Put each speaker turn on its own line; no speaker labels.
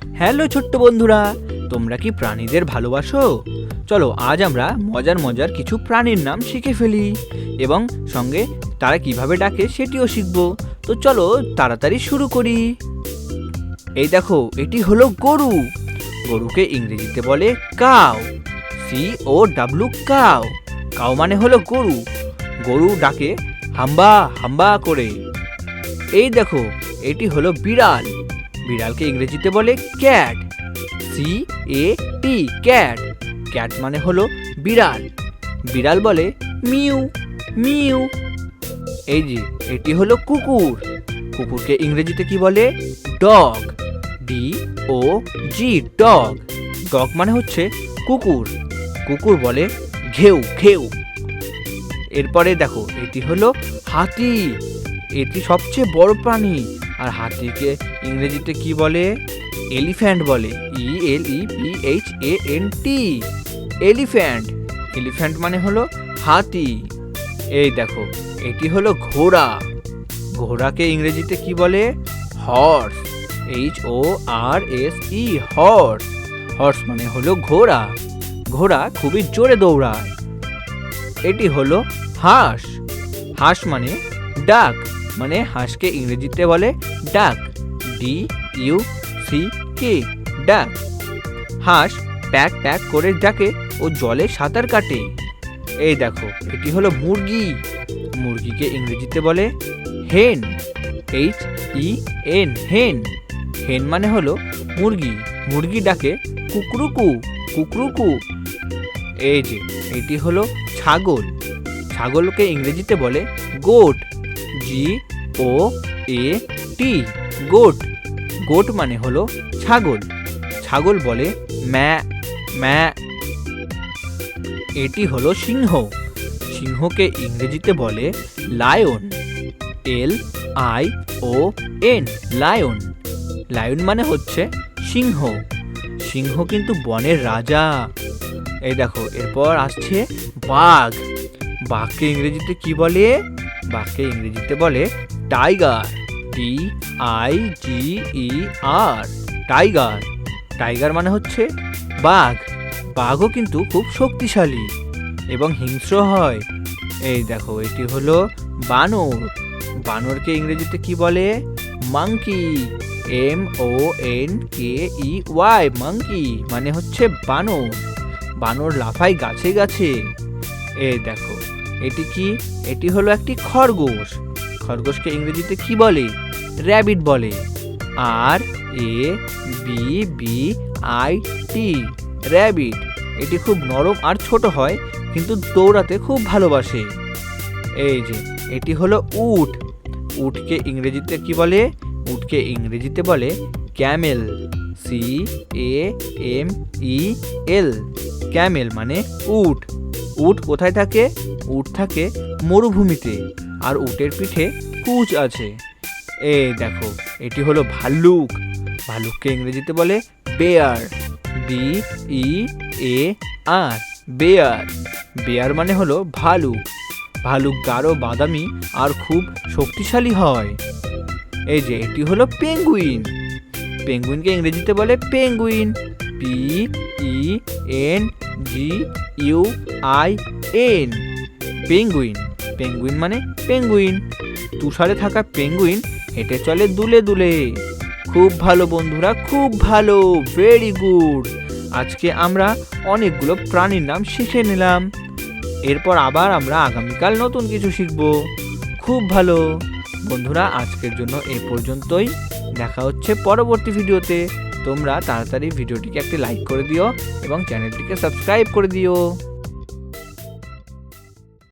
Hello ছোট্ট বন্ধুরা, তোমরা কি প্রাণীদের ভালোবাসো? চলো আজ আমরা মজার মজার কিছু প্রাণীর নাম শিখে ফেলি এবং সঙ্গে তারা কীভাবে ডাকে সেটিও শিখব। তো চলো তাড়াতাড়ি শুরু করি। এই দেখো, এটি হলো গরু। গরুকে ইংরেজিতে বলে cow C O W cow. Cow মানে হলো গরু। গরু ডাকে হাম্বা হাম্বা করে। এই দেখো, এটি হলো বিড়াল। বিড়ালকে ইংরেজিতে বলে cat C A T cat cat মানে হলো বিড়াল। বিড়াল বলে মিউ মিউ এই যে, এটি হলো কুকুর। কুকুরকে ইংরেজিতে কি বলে? Dog D O G dog dog মানে হচ্ছে কুকুর। কুকুর বলে ঘেউ ঘেউ। এরপরে দেখো, এটি হলো হাতি। এটি সবচেয়ে বড় প্রাণী। আর হাতিকে ইংরেজিতে কি বলে? এলিফ্যান্ট বলে। E L E P H A N T elephant. Elephant মানে হলো হাতি। এই দেখো, এটি হলো ঘোড়া। ঘোড়াকে ইংরেজিতে কি বলে? Horse. H O R S E horse. Horse মানে হলো ঘোড়া। ঘোড়া খুবই জোরে দৌড়ায়। এটি হলো হাঁস। হাঁস মানে ডাক। মানে হাঁসকে ইংরেজিতে বলে ডাক ডি ইউ সি কে ডাক। হাঁস প্যাক প্যাক করে ডাকে ও জলে সাঁতার কাটে। এই দেখো, এটি হলো মুরগি। মুরগিকে ইংরেজিতে বলে হেন এইচ ই এন হেন। হেন মানে হলো মুরগি। মুরগি ডাকে কুকরুকু কুকরুকু। এই যে, এটি হলো ছাগল। ছাগলকে ইংরেজিতে বলে goat G O A, T, goat. Goat মানে হলো ছাগল। ছাগল বলে ম্যা ম্যা। এটি হলো সিংহ। সিংহকে ইংরেজিতে বলে lion. L, I, O, N, lion. Lion মানে হচ্ছে সিংহ। সিংহ কিন্তু বনের রাজা। এই দেখো, এরপর আসছে বাঘ। বাঘকে ইংরেজিতে কি বলে? বাঘকে ইংরেজিতে বলে tiger T I G E R tiger tiger মানে হচ্ছে বাঘ। বাঘও কিন্তু খুব শক্তিশালী এবং হিংস্র হয়। এই দেখো, এটি হলো বানর। বানরকে ইংরেজিতে কি বলে? Monkey M O N K E Y monkey মানে হচ্ছে বানর। বানর লাফায় গাছে গাছে। এই দেখো, এটি কি? এটি হলো একটি খরগোশ। খরগোশকে ইংরেজিতে কি বলে? র্যাবিট বলে। R, A, B B, I, T, rabbit. এটি খুব নরম আর ছোট হয়, কিন্তু দৌড়াতে খুব ভালোবাসে। এই যে, এটি হলো উট। উটকে ইংরেজিতে কি বলে? উটকে ইংরেজিতে বলে camel. C A M E L camel মানে উট। উট কোথায় থাকে? উট থাকে মরুভূমিতে। আর উটের পিঠে কুচ আছে। এ দেখো, এটি হলো ভাল্লুক। ভাল্লুককে ইংরেজিতে বলে bear. B E A R bear. Bear মানে হলো ভালুক। ভালুক গাঢ়, বাদামি আর খুব শক্তিশালী হয়। এই যে, এটি হলো পেঙ্গুইন। পেঙ্গুইনকে ইংরেজিতে বলে penguin. P E N G U I N penguin. Penguin মানে পেঙ্গুইন। তুষারে থাকা পেঙ্গুইন হেঁটে চলে দুলে দুলে। খুব ভালো, বন্ধুরা, খুব ভালো ভেরি গুড আজকে আমরা অনেকগুলো প্রাণীর নাম শিখে নিলাম। এরপর আবার আমরা আগামীকাল নতুন কিছু শিখব। খুব ভালো। বন্ধুরা, আজকের জন্য এই পর্যন্তই। দেখা হচ্ছে পরবর্তী ভিডিওতে। তোমরা তাড়াতাড়ি ভিডিওটিকে একটি লাইক করে দিও এবং চ্যানেলটিকে সাবস্ক্রাইব করে দিও।